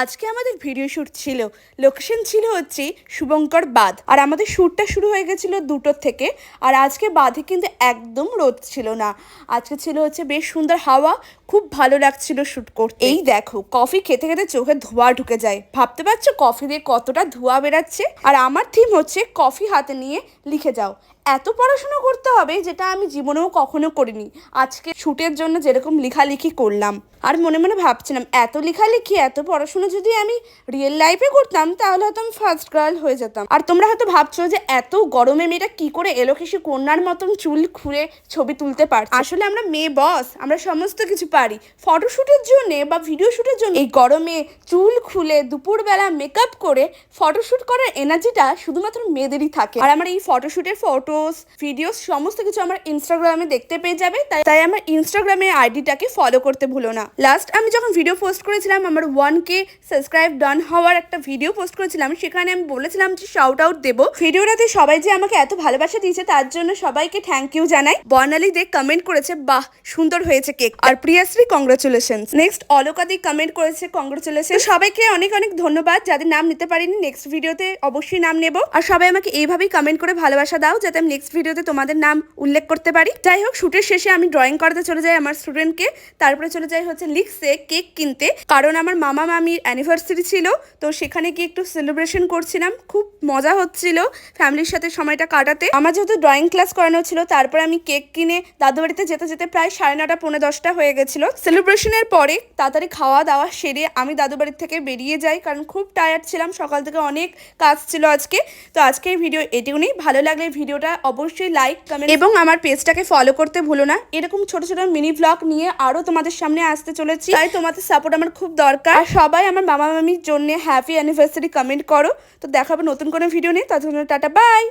আজকে আমাদের video shoot ছিল লোকেশন ছিল হচ্ছে শুভঙ্কর বাঁধ। আর আমাদের শ্যুটটা শুরু হয়ে গেছিল দুটোর থেকে, আর আজকে বাঁধে কিন্তু একদম রোদ ছিল না। আজকে ছিল হচ্ছে বেশ সুন্দর হাওয়া, খুব ভালো লাগছিল শ্যুট করতে। এই দেখো, কফি খেতে খেতে চোখে ধোঁয়া ঢুকে যায়। ভাবতে পারছ কফি দিয়ে কতটা ধোঁয়া বেরাচ্ছে? আর আমার থিম হচ্ছে কফি হাতে নিয়ে লিখে যাও। এত পড়াশুনো করতে হবে যেটা আমি জীবনেও কখনো করিনি। আজকে শ্যুটের জন্য যেরকম লেখালেখি করলাম। আর মনে মনে ভাবছিলাম, এত লেখালেখি, এত পড়াশুনো যদি আমি রিয়েল লাইফে করতাম, তাহলে হয়তো আমি ফার্স্ট গার্ল হয়ে যেতাম। আর তোমরা হয়তো ভাবছ যে এত গরমে মেয়েটা কি করে এলো এলোকেশি কন্যার মতন চুল খুঁড়ে ছবি তুলতে পারছে? আসলে আমরা মেয়ে বস আমরা সমস্ত কিছু পারি। ফটোশ্যুটের জন্য বা ভিডিও শ্যুটের জন্য এই গরমে চুল খুলে দুপুরবেলা মেকআপ করে ফটোশ্যুট করার এনার্জিটা শুধুমাত্র মেয়েদেরই থাকে। আর আমার এই ফটোশ্যুটের ফটোস ভিডিওস সমস্ত কিছু আমার ইনস্টাগ্রামে দেখতে পেয়ে যাবে। তাই তাই আমার ইনস্টাগ্রামে আইডিটাকে ফলো করতে ভুলো না। লাস্ট আমি যখন ভিডিও পোস্ট করেছিলাম, আমার ওয়ান কে সাবস্ক্রাইব ডান হওয়ার একটা ভিডিও পোস্ট করেছিলাম, সেখানে আমি বলেছিলাম যে শাউট আউট দেবো। ভিডিওটাতে সবাই যে আমাকে এত ভালোবাসা দিয়েছে, তার জন্য সবাইকে থ্যাংক ইউ জানাই। বর্ণালী দেখ কমেন্ট করেছে, বাহ, সুন্দর হয়েছে কেক আর Priyashree congratulation next Alka di comment করেছে কংগ্রাচুলেশন সবাইকে অনেক অনেক ধন্যবাদ। যাদের নাম নিতে পারিনি নেক্সট ভিডিওতে অবশ্যই নাম নেব। আর সবাই আমাকে এইভাবেই কমেন্ট করে ভালোবাসা দাও, যাতে আমি নেক্সট ভিডিওতে তোমাদের নাম উল্লেখ করতে পারি। যাই হোক, শুটের শেষে আমি ড্রয়িং করাতে চলে যাই আমার স্টুডেন্টকে তারপরে চলে যাই হচ্ছে লিক্সে কেক কিনতে। কারণ আমার মামা মামির অ্যানিভার্সারি ছিল, তো সেখানে গিয়ে একটু সেলিব্রেশন করছিলাম। খুব মজা হচ্ছিল ফ্যামিলির সাথে সময়টা কাটাতে। আমার যেহেতু ড্রয়িং ক্লাস করানো ছিল, তারপরে আমি কেক কিনে দাদু বাড়িতে যেতে যেতে প্রায় সাড়ে নটা পৌনে দশটা হয়ে গেছিল। সেলিব্রেশনের পরে তাড়াতাড়ি খাওয়া দাওয়া সেরে আমি দাদু বাড়ির থেকে বেরিয়ে যাই, কারণ খুব টায়ার্ড ছিলাম। সকাল থেকে অনেক কাজ ছিল আজকে। তো আজকের ভিডিও এটিও এটুকুনি। ভালো লাগলে ভিডিওটা অবশ্যই লাইক কমেন্ট এবং আমার পেজটাকে ফলো করতে ভুলো না। এরকম ছোট ছোট মিনি ব্লগ নিয়ে আরও তোমাদের সামনে আসতে চলেছি। তাই তোমাদের সাপোর্ট আমার খুব দরকার। আর সবাই আমার মামা মামির জন্য হ্যাপি অ্যানিভার্সারি কমেন্ট করো। তো দেখাবো নতুন কোনো ভিডিও নেই ততক্ষণ টাটা বাই